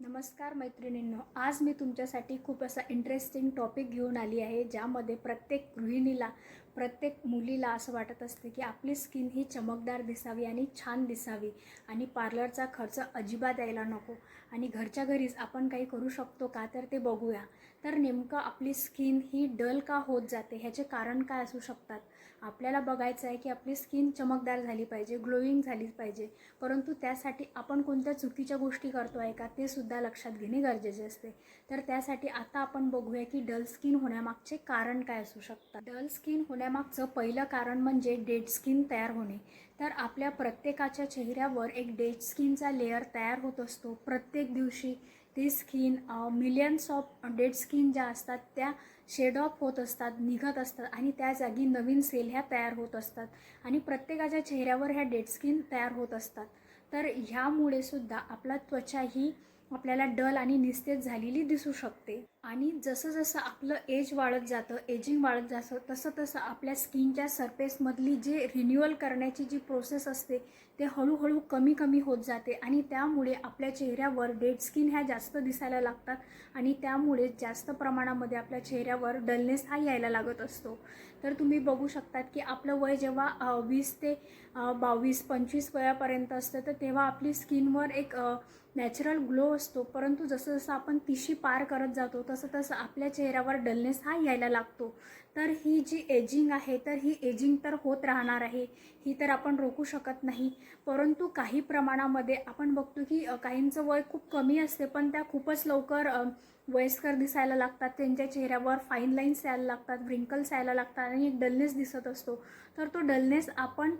नमस्कार मैत्रिणींनो आज मी तुमच्यासाठी खूप असा इंटरेस्टिंग टॉपिक घेऊन आली आहे ज्यामध्ये प्रत्येक गृहिणीला प्रत्येक मुलीला असं वाटत असते की आपली स्किन ही चमकदार दिसावी आणि छान दिसावी आणि पार्लरचा खर्च अजिबात यायला नको आणि घरच्या घरीच आपण काही करू शकतो का तर ते बघूया. तर नेमकं आपली स्किन ही डल का होत जाते? ह्याचे कारण काय असू शकतात? आपल्याला बघायचं आहे की आपली स्किन चमकदार झाली पाहिजे ग्लोईंग झाली पाहिजे. परंतु त्यासाठी आपण कोणत्या चुकीच्या गोष्टी करतो आहे का ते सुद्धा लक्षात घेणे गरजेचे असते. तर त्यासाठी आता आपण बघूया की डल स्किन होण्यामागचे कारण काय असू शकतात. डल स्किन होण्यामागचं पहिलं कारण म्हणजे डेड स्किन तयार होणे. तर आपल्या प्रत्येकाच्या चेहऱ्यावर एक डेड स्किनचा लेअर तयार होत असतो. प्रत्येक दिवशी ती skin millions of dead skin ज्या असतात त्या शेड ऑफ होत असतात निघत असतात आणि त्या जागी नवीन सेल ह्या तयार होत असतात. आणि प्रत्येकाच्या चेहऱ्यावर ह्या डेड स्किन तयार होत असतात. तर ह्यामुळे सुद्धा आपला त्वचा ही आपल्याला डल आणि निस्तेज झालेली दिसू शकते. आणि जसं जसं आपलं एज वाढत जातं एजिंग वाढत जातं तसं तसं आपल्या स्किनच्या सरफेसमधली जे रिन्युअल करण्याची जी प्रोसेस असते ते हळूहळू कमी कमी होत जाते आणि त्यामुळे आपल्या चेहऱ्यावर डेड स्किन ह्या जास्त दिसायला लागतात आणि त्यामुळे जास्त प्रमाणामध्ये आपल्या चेहऱ्यावर डलनेस हा यायला लागत असतो. तर तुम्ही बघू शकतात की आपलं वय जेव्हा वीस ते बावीस पंचवीस वयापर्यंत असतं तर तेव्हा आपली स्किनवर एक नॅचरल ग्लो असतो. परंतु जसं जसं आपण तिशी पार करत जातो तसं तसं आपल्या चेहऱ्यावर डलनेस हा यायला लागतो. तर ही जी एजिंग आहे तर ही एजिंग तर होत राहणार आहे. ही तर आपण रोखू शकत नाही. परंतु काही प्रमाणामध्ये आपण बघतो की काहींचं वय खूप कमी असते पण त्या खूपच लवकर वयस्कर दिसायला लागतात. त्यांच्या चेहऱ्यावर फाईन लाईन्स यायला लागतात व्रिंकल्स यायला लागतात आणि एक डलनेस दिसत असतो. तर तो डलनेस आपण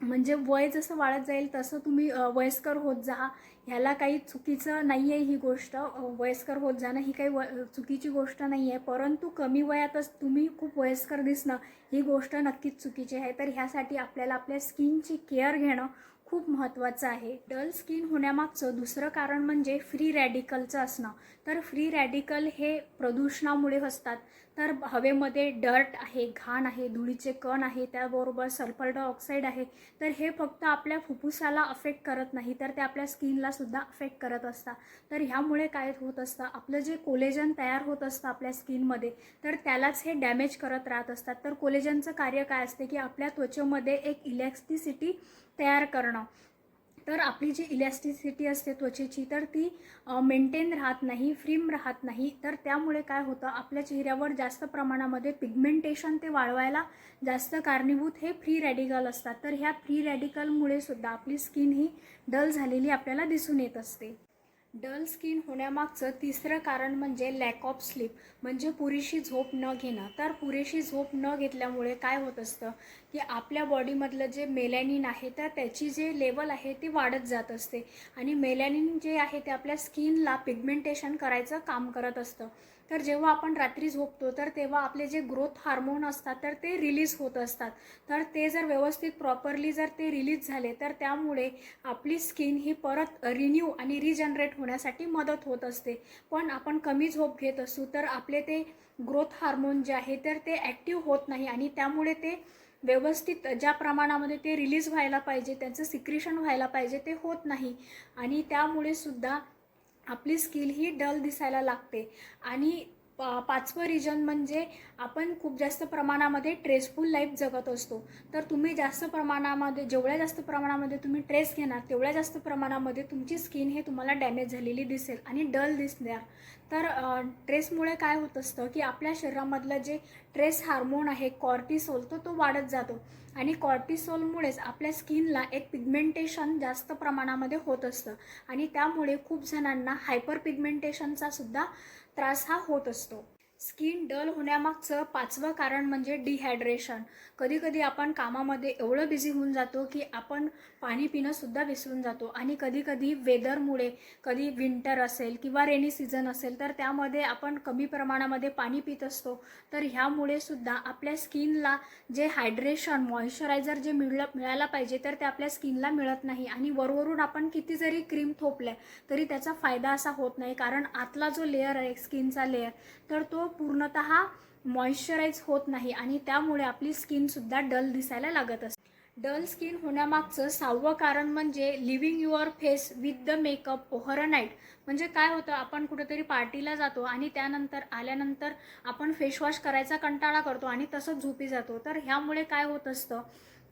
म्हणजे वय जसं वाढत जाईल तसं तुम्ही वयस्कर होत जा. ह्याला काही चुकीचं नाही आहे ही गोष्ट. वयस्कर होत जाणं ही काही व चुकीची गोष्ट नाही आहे परंतु कमी वयातच तुम्ही खूप वयस्कर दिसणं ही गोष्ट नक्कीच चुकीची आहे. तर ह्यासाठी आपल्याला आपल्या स्किनची केअर घेणं खूप महत्त्वाचं आहे. डल स्किन होण्यामागचं दुसरं कारण म्हणजे फ्री रॅडिकलचं असणं. तर फ्री रॅडिकल हे प्रदूषणामुळे असतात. तर हवेमध्ये डर्ट आहे घाण आहे धुळीचे कण आहे त्याबरोबर सल्फर डायऑक्साईड आहे. तर हे फक्त आपल्या फुफ्फुसाला अफेक्ट करत नाही तर ते आपल्या स्किनलासुद्धा अफेक्ट करत असतात. तर ह्यामुळे काय होत असतं आपलं जे कोलेजन तयार होत असतं आपल्या स्किनमध्ये तर त्यालाच हे डॅमेज करत राहत असतात. तर कोलेजनचं कार्य काय असते की आपल्या त्वचेमध्ये एक इलेक्ट्रिसिटी तयार करणं. तर आपली जी इलॅस्टिसिटी असते त्वचेची तर ती मेंटेन राहत नाही फ्रीम राहत नाही. तर त्यामुळे काय होतं आपल्या चेहऱ्यावर जास्त प्रमाणामध्ये पिगमेंटेशन ते वाढवायला जास्त कारणीभूत हे फ्री रॅडिकल असतात. तर ह्या फ्री रॅडिकलमुळे सुद्धा आपली स्किन ही डल झालेली आपल्याला दिसून येत असते. डल स्किन होण्यामागचं तिसरं कारण म्हणजे लॅक ऑफ स्लीप म्हणजे पुरेशी झोप न घेणं. तर पुरेशी झोप न घेतल्यामुळे काय होत असतं की आपल्या बॉडीमधलं जे मेलॅनिन आहे तर त्याची जे लेवल आहे ती वाढत जात असते. आणि मेलॅनिन जे आहे ते आपल्या स्किनला पिगमेंटेशन करायचं काम करत असतं. तर जेव्हा आपण रात्री झोपतो तर तेव्हा आपले जे ग्रोथ हार्मोन असतात तर ते रिलीज होत असतात. तर ते जर व्यवस्थित प्रॉपरली जर ते रिलीज झाले तर त्यामुळे आपली स्किन ही परत रिन्यू आणि रिजनरेट होण्यासाठी मदत होत असते. पण आपण कमी झोप घेत असू तर आपले ते ग्रोथ हार्मोन जे आहे तर ते ॲक्टिव्ह होत नाही आणि त्यामुळे ते व्यवस्थित ज्या प्रमाणामध्ये ते रिलीज व्हायला पाहिजे त्यांचं सिक्रिशन व्हायला पाहिजे ते होत नाही. आणि त्यामुळे सुद्धा आपली स्किल ही डल दिसायला लागते. आणि पा पाचवं रिजन म्हणजे आपण खूप जास्त प्रमाणामध्ये ट्रेसफुल लाईफ जगत असतो. तर तुम्ही जास्त प्रमाणामध्ये जेवढ्या जास्त प्रमाणामध्ये तुम्ही ट्रेस घेणार तेवढ्या जास्त प्रमाणामध्ये तुमची स्किन हे तुम्हाला डॅमेज झालेली दिसेल आणि डल दिसणार तर ट्रेसमुळे काय होत असतं की आपल्या शरीरामधलं जे ट्रेस हार्मोन आहे कॉर्टिसोल तो तो वाढत जातो. आणि कॉर्टिसोलमुळेच आपल्या स्किनला एक पिगमेंटेशन जास्त प्रमाणामध्ये होत असतं. आणि त्यामुळे खूप जणांना हायपर पिगमेंटेशनचा सुद्धा त्रास हा होत असतो. स्किन डल होण्यामागचं पाचवं कारण म्हणजे डिहायड्रेशन. कधीकधी आपण कामामध्ये एवढं बिझी होऊन जातो की आपण पाणी पिणंसुद्धा विसरून जातो. आणि कधीकधी वेदरमुळे कधी विंटर असेल किंवा रेनी सीझन असेल तर त्यामध्ये आपण कमी प्रमाणामध्ये पाणी पित असतो. तर ह्यामुळे सुद्धा आपल्या स्किनला जे हायड्रेशन मॉइश्चरायझर जे मिळलं मिळायला पाहिजे तर ते आपल्या स्किनला मिळत नाही. आणि वरवरून आपण किती जरी क्रीम थोपल्या तरी त्याचा फायदा असा होत नाही. कारण आतला जो लेअर आहे स्किनचा लेअर तर तो पूर्णतः मॉइश्चराईज होत नाही. आणि त्यामुळे आपली स्किनसुद्धा डल दिसायला लागत असते. डल स्किन होण्यामागचं सहावं कारण म्हणजे living your face with the makeup over a night. म्हणजे काय होतं आपण कुठेतरी पार्टीला जातो आणि त्यानंतर आल्यानंतर आपण फेसवॉश करायचा कंटाळा करतो आणि तसंच झोपी जातो. तर ह्यामुळे काय होत असतं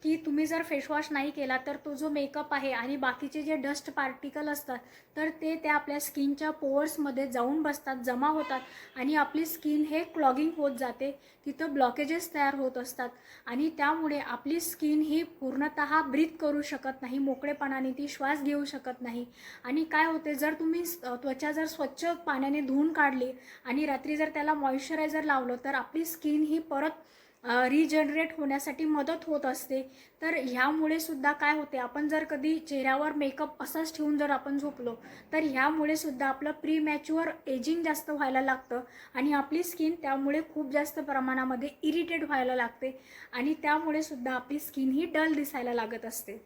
की तुम्ही जर फेसवॉश नाही केला तर तो जो मेकअप आहे आणि बाकीचे जे डस्ट पार्टिकल असतात तर ते त्या आपल्या स्किनच्या पोअर्समध्ये जाऊन बसतात जमा होतात आणि आपली स्किन हे क्लॉगिंग होत जाते. तिथं ब्लॉकेजेस तयार होत असतात आणि त्यामुळे आपली स्किन ही पूर्णतः ब्रीथ करू शकत नाही मोकळेपणाने ती श्वास घेऊ शकत नाही. आणि काय होते जर तुम्ही त्वचा जर स्वच्छ पाण्याने धुवून काढली आणि रात्री जर त्याला मॉइश्चरायझर लावलं तर आपली स्किन ही परत रिजनरेट होण्यासाठी मदत होत असते. तर ह्यामुळे सुद्धा काय होते? आपण जर कधी चेहऱ्यावर मेकअप असाच ठेवून जर आपण झोपलो तर ह्यामुळे सुद्धा आपलं प्री मॅच्युअर एजिंग जास्त व्हायला लागतं आणि आपली स्किन त्यामुळे खूप जास्त प्रमाणामध्ये इरिटेट व्हायला लागते आणि त्यामुळे सुद्धा आपली स्किन ही डल दिसायला लागत असते.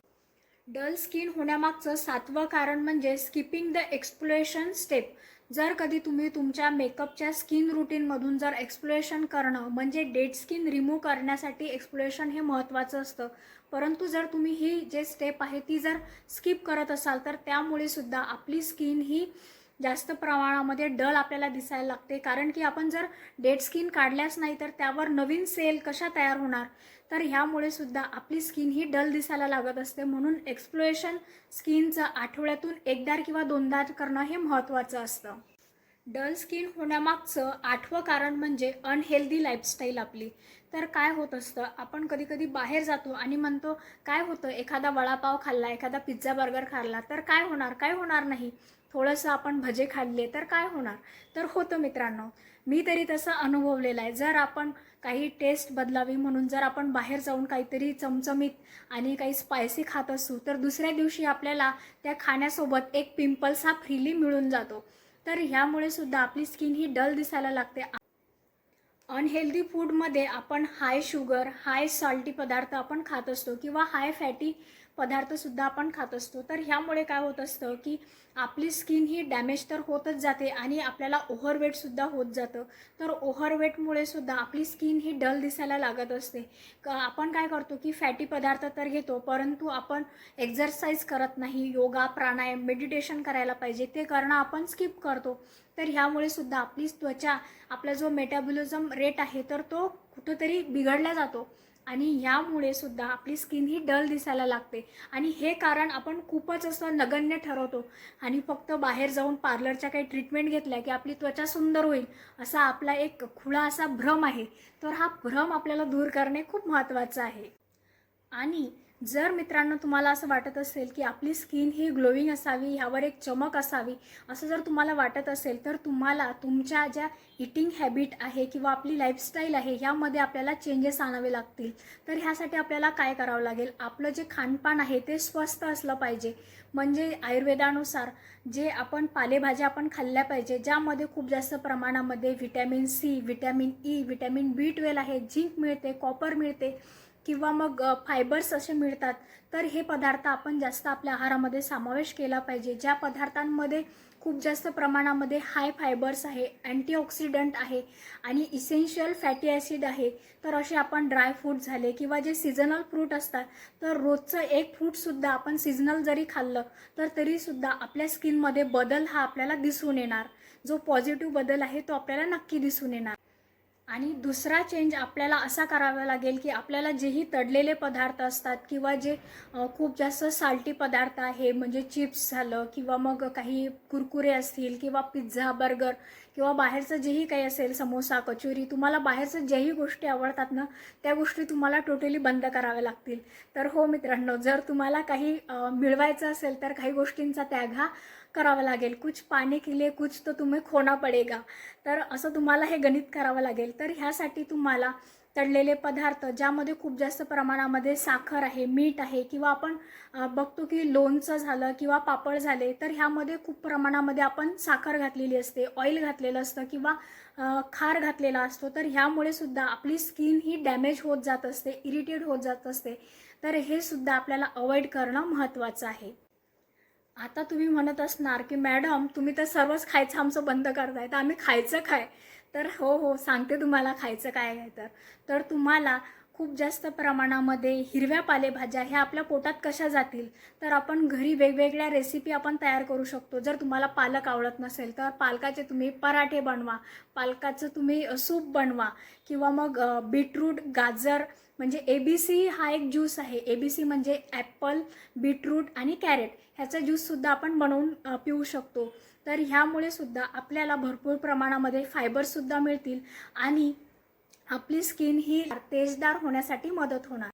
डल स्किन होण्यामागचं सातवं कारण म्हणजे स्किपिंग द एक्सप्लोरेशन स्टेप जर कधी तुम्ही तुमच्या मेकअपच्या स्किन रुटीनमधून जर एक्सप्लोरेशन करणं म्हणजे डेड स्किन रिमूव्ह करण्यासाठी एक्सप्लोरेशन हे महत्त्वाचं असतं. परंतु जर तुम्ही ही जे स्टेप आहे ती जर स्किप करत असाल तर त्यामुळे सुद्धा आपली स्किन ही जास्त प्रमाणामध्ये डल आपल्याला दिसायला लागते. कारण की आपण जर डेड स्किन काढल्याच नाही तर त्यावर नवीन सेल कशा तयार होणार? तर ह्यामुळे सुद्धा आपली स्किन ही डल दिसायला लागत असते. म्हणून एक्सप्लोरेशन स्किनचं आठवड्यातून एकदा किंवा दोनदा करणं हे महत्त्वाचं असतं. डल स्किन होण्यामागचं आठवं कारण म्हणजे अनहेल्दी लाईफस्टाईल आपली. तर काय होत असतं? आपण कधीकधी बाहेर जातो आणि म्हणतो काय होतं? एखादा वडापाव खाल्ला एखादा पिझ्झा बर्गर खाल्ला तर काय होणार? काय होणार नाही? थोडंसं आपण भजे खाल्ले तर काय होणार? तर होतं मित्रांनो. मी तरी तसं अनुभवलेलं आहे. जर आपण काही टेस्ट बदलावी म्हणून जर आपण बाहेर जाऊन काहीतरी चमचमीत आणि काही स्पायसी खात असू तर दुसऱ्या दिवशी आपल्याला त्या खाण्यासोबत एक पिंपल्स हा फ्रीली मिळून जातो. तर ह्यामुळे सुद्धा आपली स्किन ही डल दिसायला लागते. अनहेल्दी फूडमध्ये आपण हाय शुगर हाय सॉल्टी पदार्थ आपण खात असतो किंवा हाय फॅटी पदार्थसुद्धा आपण खात असतो. तर ह्यामुळे काय होत असतं की आपली स्किन ही डॅमेज तर होतच जाते आणि आपल्याला ओव्हरवेटसुद्धा होत जातं. तर ओव्हरवेटमुळे सुद्धा आपली स्किन ही डल दिसायला लागत असते. क आपण काय करतो की फॅटी पदार्थ तर घेतो परंतु आपण एक्झरसाईज करत नाही योगा प्राणायाम मेडिटेशन करायला पाहिजे. ते करणं आपण स्किप करतो. तर ह्यामुळे सुद्धा आपली त्वचा आपला जो मेटाबॉलिझम रेट आहे तर तो कुठंतरी बिघडला जातो. आणि ह्यामुळे सुद्धा आपली स्किन ही डल दिसायला लागते. आणि हे कारण आपण खूपच असं नगण्य ठरवतो. आणि फक्त बाहेर जाऊन पार्लरच्या काही ट्रीटमेंट घेतल्या की आपली त्वचा सुंदर होईल असा आपला एक खुळा असा भ्रम आहे. तर हा भ्रम आपल्याला दूर करणे खूप महत्त्वाचं आहे. आणि जर मित्रांनो तुम्हाला असं वाटत असेल की आपली स्किन ही ग्लोईंग असावी ह्यावर एक चमक असावी असं जर तुम्हाला वाटत असेल तर तुम्हाला तुमच्या ज्या इटिंग हॅबिट आहे किंवा आपली लाईफस्टाईल आहे ह्यामध्ये आपल्याला चेंजेस आणावे लागतील. तर ह्यासाठी आपल्याला काय करावं लागेल? आपलं जे खानपान आहे ते स्वस्त असलं पाहिजे. म्हणजे आयुर्वेदानुसार जे आपण पालेभाज्या आपण खाल्ल्या पाहिजे ज्यामध्ये खूप जास्त प्रमाणामध्ये vitamin C vitamin E vitamin B twelve आहे झिंक मिळते कॉपर मिळते. किंवा मग फायबर्स असे मिळतात तर हे पदार्थ आपण जास्त आपल्या आहारामध्ये समावेश केला पाहिजे. ज्या पदार्थांमध्ये खूप जास्त प्रमाणामध्ये हाय फायबर्स आहे अँटीऑक्सिडंट आहे आणि इसेन्शियल फॅटी ॲसिड आहे तर असे आपण ड्राय फ्रूट झाले किंवा जे सीझनल फ्रूट असतात तर रोजचं एक फ्रूटसुद्धा आपण सीझनल जरी खाल्लं तर तरीसुद्धा आपल्या स्किनमध्ये बदल हा आपल्याला दिसून येणार. जो पॉझिटिव्ह बदल आहे तो आपल्याला नक्की दिसून येणार. आणि दुसरा चेंज आपल्याला असा करावा लागेल की आपल्याला जेही तडलेले पदार्थ असतात किंवा जे खूप जास्त साल्टी पदार्थ आहे म्हणजे चिप्स झालं किंवा मग काही कुरकुरे असतील किंवा पिझ्झा बर्गर किंवा बाहेरचं जेही काही असेल समोसा कचोरी तुम्हाला बाहेरचं ज्याही गोष्टी आवडतात ना त्या गोष्टी तुम्हाला टोटली बंद कराव्या लागतील. तर हो मित्रांनो जर तुम्हाला काही मिळवायचं असेल तर काही गोष्टींचा त्याग हा करावं लागेल. कुछ पाने के लिए कुछ तो तुम्ही खोना पडेगा. तर असं तुम्हाला हे गणित करावं लागेल. तर ह्यासाठी तुम्हाला तळलेले पदार्थ ज्यामध्ये खूप जास्त प्रमाणामध्ये साखर आहे मीठ आहे किंवा आपण बघतो की लोणचं झालं किंवा पापड झाले तर ह्यामध्ये खूप प्रमाणामध्ये आपण साखर घातलेली असते ऑइल घातलेलं असतं किंवा खार घातलेला असतो. तर ह्यामुळे सुद्धा आपली स्किन ही डॅमेज होत जात असते इरिटेट होत जात असते. तर हे सुद्धा आपल्याला अवॉइड करणं महत्त्वाचं आहे. आता तुम्ही म्हणत असणार की मॅडम तुम्ही तर सर्वच खायचं आमचं बंद करताय तर आम्ही खायचं काय? तर हो हो सांगते तुम्हाला खायचं काय आहे तर. तर तुम्हाला खूप जास्त प्रमाणामध्ये हिरव्या पालेभाज्या ह्या आपल्या पोटात कशा जातील? तर आपण घरी वेगवेगळ्या रेसिपी आपण तयार करू शकतो. जर तुम्हाला पालक आवडत नसेल तर पालकाचे तुम्ही पराठे बनवा पालकाचं तुम्ही सूप बनवा किंवा मग बीटरूट गाजर म्हणजे ए बी सी हा एक ज्यूस आहे. ए बी सी म्हणजे ॲपल बीटरूट आणि कॅरेट ह्याचा ज्यूससुद्धा आपण बनवून पिऊ शकतो. तर ह्यामुळे सुद्धा आपल्याला भरपूर प्रमाणामध्ये फायबरसुद्धा मिळतील आणि आपली स्किन ही तेजदार होण्यासाठी मदत होणार.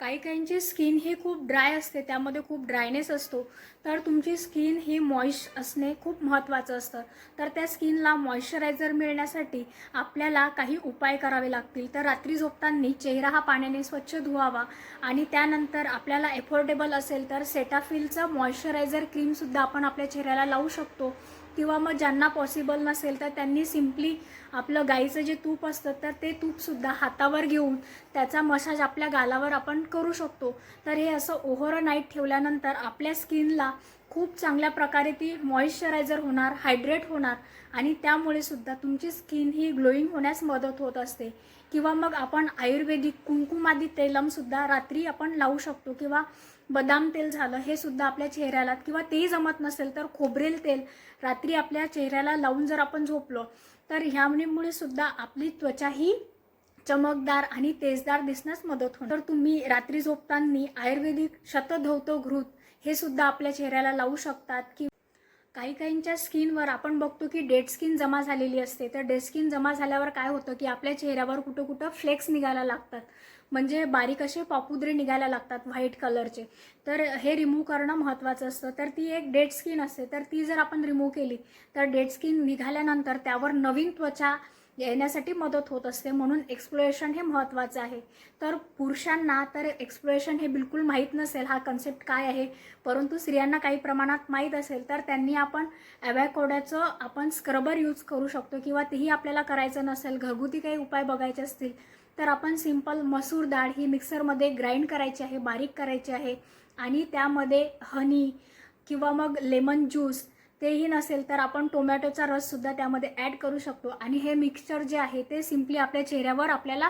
काही काहींची स्किन ही खूप ड्राय असते त्यामध्ये खूप ड्रायनेस असतो. तर तुमची स्किन ही मॉइश असणे खूप महत्त्वाचं असतं. तर त्या स्किनला मॉइश्चरायझर मिळण्यासाठी आपल्याला काही उपाय करावे लागतील. तर रात्री झोपताना चेहरा हा पाण्याने स्वच्छ धुवावा आणि त्यानंतर आपल्याला एफोर्डेबल असेल तर सेटाफिलचं मॉइश्चरायझर क्रीमसुद्धा आपण आपल्या चेहऱ्याला लावू शकतो. किंवा मग ज्यांना पॉसिबल नसेल तर त्यांनी सिम्पली आपलं गाईचं जे तूप असतं तर ते तूपसुद्धा हातावर घेऊन त्याचा मसाज आपल्या गालावर आपण करू शकतो. तर हे असं ओव्हर नाईट ठेवल्यानंतर आपल्या स्किनला खूप चांगल्या प्रकारे ती मॉइश्चरायझर होणार हायड्रेट होणार आणि त्यामुळे सुद्धा तुमची स्किन ही ग्लोईंग होण्यास मदत होत असते. किंवा मग आपण आयुर्वेदिक कुंकुमादी तेलमसुद्धा रात्री आपण लावू शकतो किंवा बदाम तेल झालं हे सुद्धा आपल्या चेहऱ्याला किंवा तेही जमत नसेल तर खोबरेल तेल रात्री आपल्या चेहऱ्याला लावून जर आपण झोपलो तर ह्यामुळे सुद्धा आपली त्वचा ही चमकदार आणि तेजदार दिसण्यास मदत होणार. तर तुम्ही रात्री झोपताना आयुर्वेदिक शतधौत घृत हे सुद्धा आपल्या चेहऱ्याला लावू शकतात की काही काहींच्या स्किनवर आपण बघतो की डेड स्किन जमा झालेली असते. तर डेड स्किन जमा झाल्यावर काय होतं की आपल्या चेहऱ्यावर कुठं कुठं फ्लेक्स निघायला लागतात. म्हणजे बारीक असे पापुद्रे निघायला लागतात व्हाईट कलरचे. तर हे रिमूव्ह करणं महत्त्वाचं असतं. तर ती एक डेड स्किन असते. तर ती जर आपण रिमूव्ह केली तर डेड स्किन निघाल्यानंतर त्यावर नवीन त्वचा येण्यासाठी मदत होत असते म्हणून एक्सप्लोरेशन हे महत्त्वाचं आहे. तर पुरुषांना तर एक्सप्लोरेशन हे बिलकुल माहीत नसेल हा कन्सेप्ट काय आहे. परंतु स्त्रियांना काही प्रमाणात माहीत असेल तर त्यांनी आपण ॲवॅकोड्याचं आपण स्क्रबर यूज करू शकतो किंवा तेही आपल्याला करायचं नसेल घरगुती काही उपाय बघायचे असतील तर आपण सिंपल मसूर डाळ ही मिक्सरमध्ये ग्राइंड करायची आहे बारीक करायची आहे आणि त्यामध्ये हनी किंवा मग लेमन ज्यूस तेही नसेल तर आपण टोमॅटोचा रससुद्धा त्यामध्ये ॲड करू शकतो. आणि हे मिक्सचर जे आहे ते सिम्पली आपल्या चेहऱ्यावर आपल्याला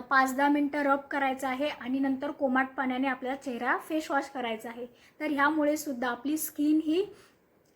पाच दहा मिनटं रब करायचं आहे आणि नंतर कोमाट पाण्याने आपल्याला चेहरा फेस वॉश करायचा आहे. तर ह्यामुळे सुद्धा आपली स्किन ही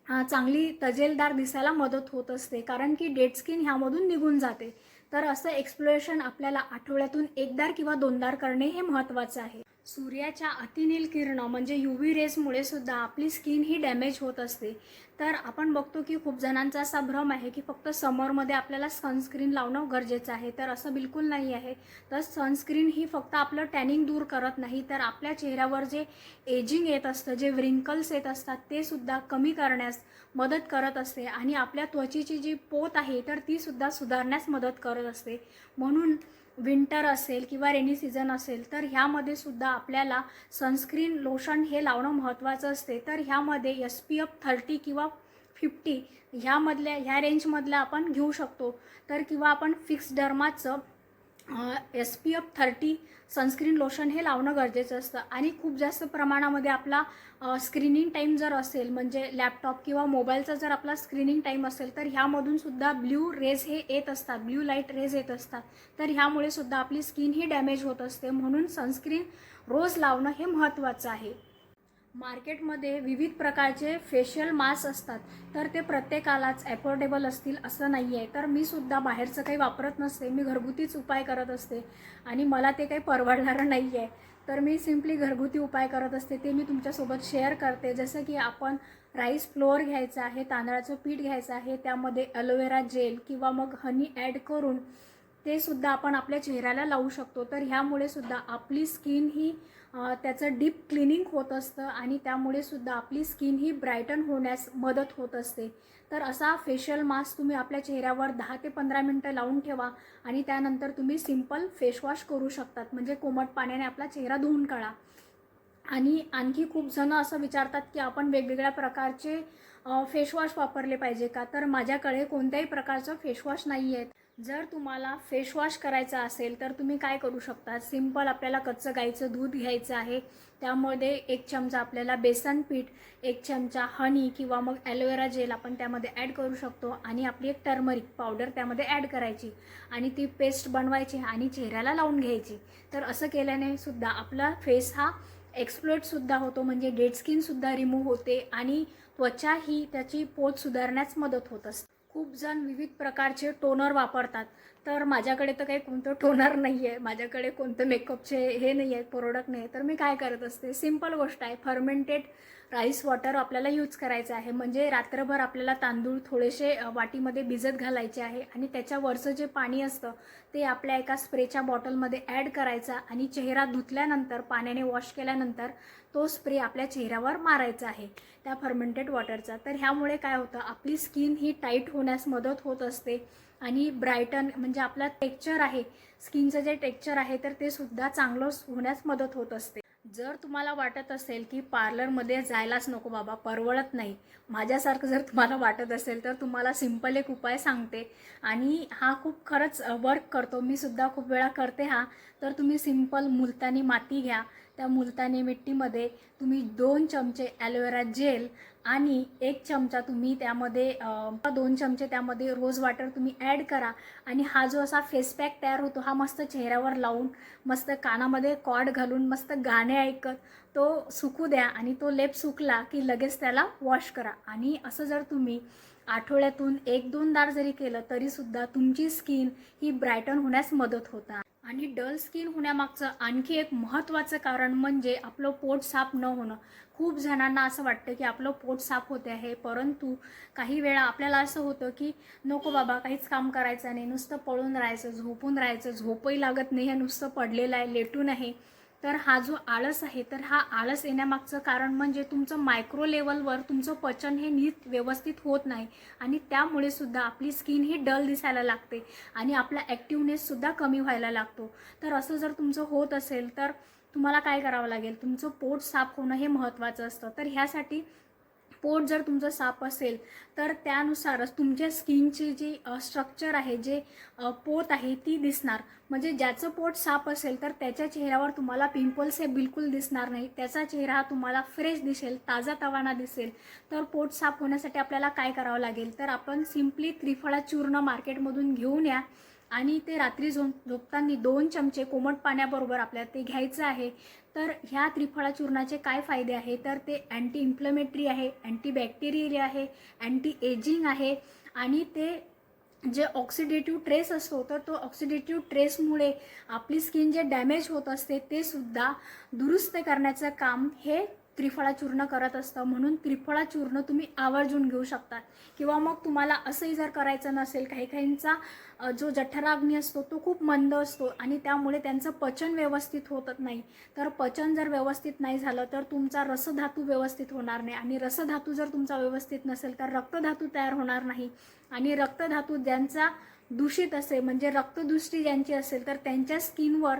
चांगली तजेलदार दिसायला मदत होत असते. कारण की डेड स्किन ह्यामधून निघून जाते. तर असं एक्सप्लोरेशन आपल्याला आठवड्यातून एकदार किंवा दोनदार करणे हे महत्त्वाचं आहे. सूर्याच्या अतिनील किरणं म्हणजे यू व्ही रेसमुळे सुद्धा आपली स्किन ही डॅमेज होत असते. तर आपण बघतो की खूप जणांचा असा भ्रम आहे की फक्त समरमध्ये आपल्याला सनस्क्रीन लावणं गरजेचं आहे. तर असं बिलकुल नाही आहे. तर सनस्क्रीन ही फक्त आपलं टॅनिंग दूर करत नाही तर आपल्या चेहऱ्यावर जे एजिंग येत असतं जे व्रिंकल्स येत असतात ते सुद्धा कमी करण्यास मदत करत असते. आणि आपल्या त्वचेची जी पोत आहे तर ती सुद्धा सुधारण्यास मदत करत असते. म्हणून विंटर असेल किंवा रेनी सीझन असेल तर ह्यामध्ये सुद्धा आपल्याला सनस्क्रीन लोशन हे लावणं महत्त्वाचं असते. तर ह्यामध्ये एस पी एफ थर्टी किंवा फिफ्टी ह्यामधल्या ह्या रेंजमधल्या आपण घेऊ शकतो. तर किंवा आपण फिक्स डर्माचं S P F thirty sunscreen lotion हे लावणं गरजेचं असतं. आणि खूप जास्त प्रमाणामध्ये आपला स्क्रीनिंग टाईम जर असेल म्हणजे लॅपटॉप किंवा मोबाईलचा जर आपला स्क्रीनिंग टाईम असेल तर ह्यामधून सुद्धा ब्ल्यू रेज हे येत असतात. ब्ल्यू लाइट रेज येत असतात. तर ह्यामुळे सुद्धा आपली स्किन ही डॅमेज होत असते. म्हणून सनस्क्रीन रोज लावणं हे महत्त्वाचं आहे. मार्केटमध्ये विविध प्रकारचे फेशियल मास्क असतात. तर ते प्रत्येकालाच ॲफोर्डेबल असतील असं नाही आहे तर मी सुद्धा बाहेरचं काही वापरत नसते. मी घरगुतीच उपाय करत असते. आणि मला ते काही परवडणारं नाही आहे तर मी सिम्पली घरगुती उपाय करत असते. ते मी तुमच्यासोबत शेअर करते. जसं की आपण राईस फ्लोअर घ्यायचं आहे तांदळाचं पीठ घ्यायचं आहे त्यामध्ये अलोवेरा जेल किंवा मग हनी ॲड करून ते सुद्धा आपण आपल्या चेहऱ्याला लावू शकतो. तर ह्यामुळे सुद्धा आपली स्किन ही त्याचं डीप क्लिनिंग होत असतं आणि त्यामुळे सुद्धा आपली स्किन ही ब्रायटन होण्यास मदत होत असते. तर असा फेशियल मास्क तुम्ही आपल्या चेहऱ्यावर दहा ते पंधरा मिनटं लावून ठेवा आणि त्यानंतर तुम्ही सिंपल फेसवॉश करू शकतात. म्हणजे कोमट पाण्याने आपला चेहरा धुवून काढा. आणि आणखी खूप जण असं विचारतात की आपण वेगवेगळ्या प्रकारचे फेसवॉश वापरले पाहिजे का? तर माझ्याकडे कोणत्याही प्रकारचं फेसवॉश नाही आहेत जर तुम्हाला फेशवॉश करायचा असेल तर तुम्ही काय करू शकता? सिंपल आपल्याला कच्चं गाईचं दूध घ्यायचं आहे. त्यामध्ये एक चमचा आपल्याला बेसन पीठ एक चमचा हनी किंवा मग ॲलोवेरा जेल आपण त्यामध्ये ॲड करू शकतो. आणि आपली एक टर्मरिक पावडर त्यामध्ये ॲड करायची. आणि ती पेस्ट बनवायची आणि चेहऱ्याला लावून घ्यायची. तर असं केल्याने सुद्धा आपला फेस हा एक्सप्लोटसुद्धा होतो. म्हणजे डेड स्किनसुद्धा रिमूव्ह होते आणि त्वचा ही त्याची पोत सुधारण्यास मदत होत असते. खूप जण विविध प्रकारचे टोनर वापरतात. तर माझ्याकडे तर काही कोणतं टोनर नाही आहे माझ्याकडे कोणतं मेकअपचे हे नाही आहे प्रोडक्ट नाही आहे तर मी काय करत असते? सिंपल गोष्ट आहे. फर्मेंटेड राईस वॉटर आपल्याला यूज करायचं आहे. म्हणजे रात्रभर आपल्याला तांदूळ थोडेसे वाटीमध्ये भिजत घालायचे आहे आणि त्याच्यावरचं जे पाणी असतं ते आपल्या एका स्प्रेच्या बॉटलमध्ये ॲड करायचा आणि चेहरा धुतल्यानंतर पाण्याने वॉश केल्यानंतर तो स्प्रे आपल्या चेहऱ्यावर मारायचा आहे. त्या फर्मेंटेड वॉटरचा. तर ह्यामुळे काय होतं आपली स्किन ही टाईट होण्यास मदत होत असते आणि ब्रायटन म्हणजे आपला टेक्चर आहे स्किनचं जे टेक्चर आहे तर ते सुद्धा चांगलं होण्यास मदत होत असते. जर तुम्हाला वाटत असेल की पार्लरमध्ये जायलाच नको बाबा परवडत नाही. माझ्यासारखं जर तुम्हाला वाटत असेल तर तुम्हाला सिंपल एक उपाय सांगते. आणि हा खूप खरंच वर्क करतो. मी सुद्धा खूप वेळा करते हा. तर तुम्ही सिंपल मुलतानी माती घ्या. त्या मुलतानी मिट्टीमध्ये तुम्ही दोन चमचे ॲलोवेरा जेल आणि एक चमचा तुम्ही त्यामध्ये दोन चमचे त्यामध्ये रोज वॉटर तुम्ही ॲड करा. आणि हा जो असा फेस पॅक तयार होतो हा मस्त चेहऱ्यावर लावून मस्त कानामध्ये कॉड घालून मस्त गाणे ऐकत तो सुकू द्या आणि तो लेप सुकला की लगेच त्याला वॉश करा. आणि असं जर तुम्ही आठवड्यातून एक दोनदार जरी केलं तरीसुद्धा तुमची स्किन ही ब्रायटन होण्यास मदत होता. आणि डल स्किन होण्यामागचं आणखी एक महत्त्वाचं कारण म्हणजे आपलं पोट साफ न होणं. खूप जणांना असं वाटतं की आपलं पोट साफ होते आहे परंतु काही वेळा आपल्याला असं होतं की नको बाबा काहीच काम करायचं नाही नुसतं पळून राहायचं झोपून राहायचं झोपही लागत नाही हे नुसतं पडलेलं आहे लेटून आहे. तर हा जो आळस आहे तर हा आळस येण्यामागचं कारण म्हणजे तुमचं मायक्रो लेवलवर तुमचं पचन हे नीट व्यवस्थित होत नाही आणि त्यामुळे सुद्धा आपली स्किन ही डल दिसायला लागते आणि आपला ॲक्टिवनेससुद्धा कमी व्हायला लागतो. तर असं जर तुमचं होत असेल तर तुम्हाला काय करावं लागेल? तुमचं पोट साफ होणं हे महत्त्वाचं असतं. तर ह्यासाठी पोट जर तुमचं साफ असेल तर त्यानुसारच तुमच्या स्किनची जी स्ट्रक्चर आहे जे पोत आहे ती दिसणार. म्हणजे ज्याचं पोट साफ असेल तर त्याच्या चेहऱ्यावर तुम्हाला पिंपल्स हे बिलकुल दिसणार नाही. त्याचा चेहरा हा तुम्हाला फ्रेश दिसेल ताजा तवाना दिसेल. तर पोट साफ होण्यासाठी आपल्याला काय करावं लागेल? तर आपण सिम्पली त्रिफळा चूर्ण मार्केटमधून घेऊन या. आणि ते रात्री झो झोपताना दोन चमचे कोमट पाण्याबरोबर आपल्याला ते घ्यायचं आहे. तर ह्या त्रिफळा चूर्णाचे काय फायदे आहे? तर ते अँटी इन्फ्लमेटरी आहे अँटीबॅक्टेरियल आहे अँटी एजिंग आहे आणि ते जे ऑक्सिडेटिव्ह ट्रेस असतो तर तो ऑक्सिडेटिव्ह ट्रेसमुळे आपली स्किन जे डॅमेज होत असते ते सुद्धा दुरुस्त करण्याचं काम हे त्रिफळा चूर्ण करत असतं. म्हणून त्रिफळा चूर्ण तुम्ही आवर्जून घेऊ शकता. किंवा मग तुम्हाला असंही जर करायचं नसेल काही काहींचा जो जठराग्नी असतो तो खूप मंद असतो आणि त्यामुळे त्यांचं पचन व्यवस्थित होतच नाही. तर पचन जर व्यवस्थित नाही झालं तर तुमचा रसधातू व्यवस्थित होणार नाही. आणि रसधातू जर तुमचा व्यवस्थित नसेल तर रक्तधातू तयार होणार नाही. आणि रक्तधातू ज्यांचा दूषित असेल म्हणजे रक्तदृष्टी ज्यांची असेल तर त्यांच्या स्किनवर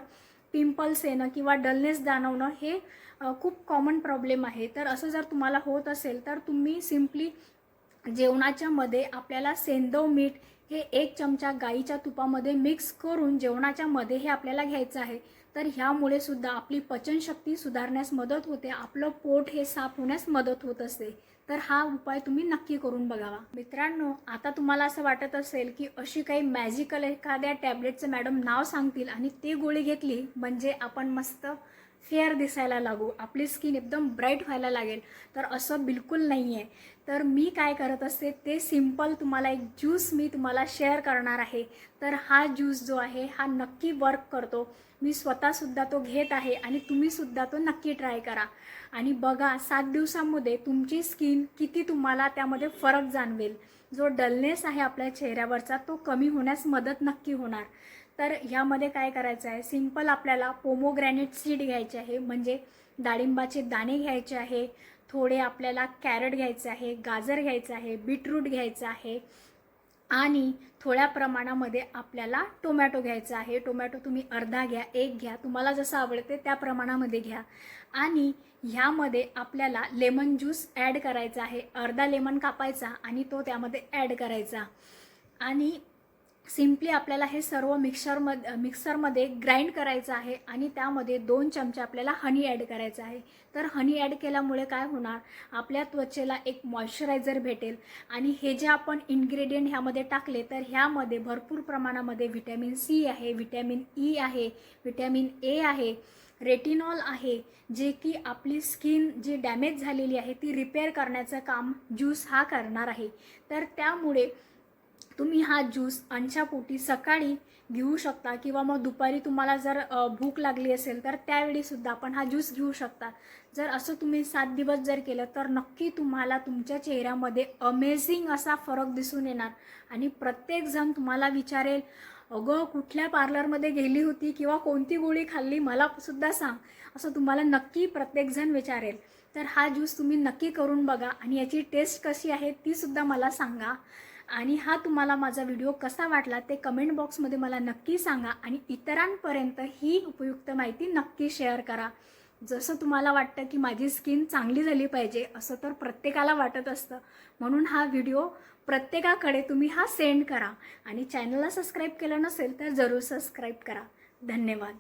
पिंपल्स येणं किंवा डलनेस जाणवणं हे खूप कॉमन प्रॉब्लेम आहे. तर असं जर तुम्हाला होत असेल तर तुम्ही सिम्पली जेवणाच्या मध्ये आपल्याला सेंदव मीठ हे एक चमचा गाईच्या तुपामध्ये मिक्स करून जेवणाच्या मध्ये हे आपल्याला घ्यायचं आहे. तर ह्यामुळे सुद्धा आपली पचनशक्ती सुधारण्यास मदत होते. आपलं पोट हे साफ होण्यास मदत होत असते. तर हा उपाय तुम्ही नक्की करून बघावा. मित्रांनो आता तुम्हाला असं वाटत असेल की अशी काही मॅजिकल एखाद्या टॅबलेटचं मॅडम नाव सांगतील आणि ते गोळी घेतली म्हणजे आपण मस्त फेअर दिसायला लागू. आपली स्किन एकदम ब्राईट व्हायला लागेल. तर असं बिलकुल नाही आहे तर मी काय करत असते ते सिंपल तुम्हाला एक ज्यूस मी तुम्हाला शेअर करणार आहे. तर हा ज्यूस जो आहे हा नक्की वर्क करतो. मी स्वतःसुद्धा तो घेत आहे आणि तुम्हीसुद्धा तो नक्की ट्राय करा. आणि बघा सात दिवसांमध्ये तुमची स्किन किती तुम्हाला त्यामध्ये फरक जाणवेल. जो डलनेस आहे आपल्या चेहऱ्यावरचा तो कमी होण्यास मदत नक्की होणार. तर ह्यामध्ये काय करायचं आहे? सिंपल आपल्याला पोमोग्रॅनेट सीड घ्यायचे आहे म्हणजे डाळिंबाचे दाणे घ्यायचे आहे थोडे आपल्याला कॅरट घ्यायचे आहे गाजर घ्यायचं आहे बीटरूट घ्यायचं आहे आणि थोड्या प्रमाणामध्ये आपल्याला टोमॅटो घ्यायचा आहे. टोमॅटो तुम्ही अर्धा घ्या एक घ्या तुम्हाला जसं आवडते त्या प्रमाणामध्ये घ्या. आणि ह्यामध्ये आपल्याला लेमन ज्यूस ॲड करायचा आहे. अर्धा लेमन कापायचा आणि तो त्यामध्ये ॲड करायचा. आणि सिम्पली आपल्याला हे सर्व मिक्सरमध्ये मिक्सरमध्ये ग्राइंड करायचं आहे आणि त्यामध्ये दोन चमचे आपल्याला हनी ॲड करायचं आहे. तर हनी ॲड केल्यामुळे काय होणार? आपल्या त्वचेला एक मॉइश्चरायझर भेटेल आणि हे जे आपण इन्ग्रेडियंट ह्यामध्ये टाकले तर ह्यामध्ये भरपूर प्रमाणामध्ये व्हिटॅमिन सी आहे व्हिटॅमिन ई e आहे व्हिटॅमिन ए आहे रेटिनॉल आहे जे की आपली स्किन जी डॅमेज झालेली आहे ती रिपेअर करण्याचं काम ज्यूस हा करणार आहे. तर त्यामुळे तुम्ही हा ज्यूस अंशापोटी सकाळी घेऊ शकता किंवा मग दुपारी तुम्हाला जर भूक लागली असेल तर त्यावेळीसुद्धा आपण हा ज्यूस घेऊ शकता. जर असं तुम्ही सात दिवस जर केलं तर नक्की तुम्हाला तुमच्या चेहऱ्यामध्ये अमेझिंग असा फरक दिसून येणार. आणि प्रत्येकजण तुम्हाला विचारेल अगं कुठल्या पार्लरमध्ये गेली होती किंवा कोणती गोळी खाल्ली? मला सुद्धा सांग. असं तुम्हाला नक्की प्रत्येकजण विचारेल. तर हा ज्यूस तुम्ही नक्की करून बघा आणि याची टेस्ट कशी आहे तीसुद्धा मला सांगा. आणि हा तुम्हाला माझा व्हिडिओ कसा वाटला ते कमेंट बॉक्समध्ये मला नक्की सांगा आणि इतरांपर्यंत ही उपयुक्त माहिती नक्की शेअर करा. जसं तुम्हाला वाटतं की माझी स्किन चांगली झाली पाहिजे असं तर प्रत्येकाला वाटत असतं. म्हणून हा व्हिडिओ प्रत्येकाकडे तुम्ही हा सेंड करा. आणि चॅनलला सबस्क्राईब केलं नसेल तर जरूर सबस्क्राईब करा. धन्यवाद.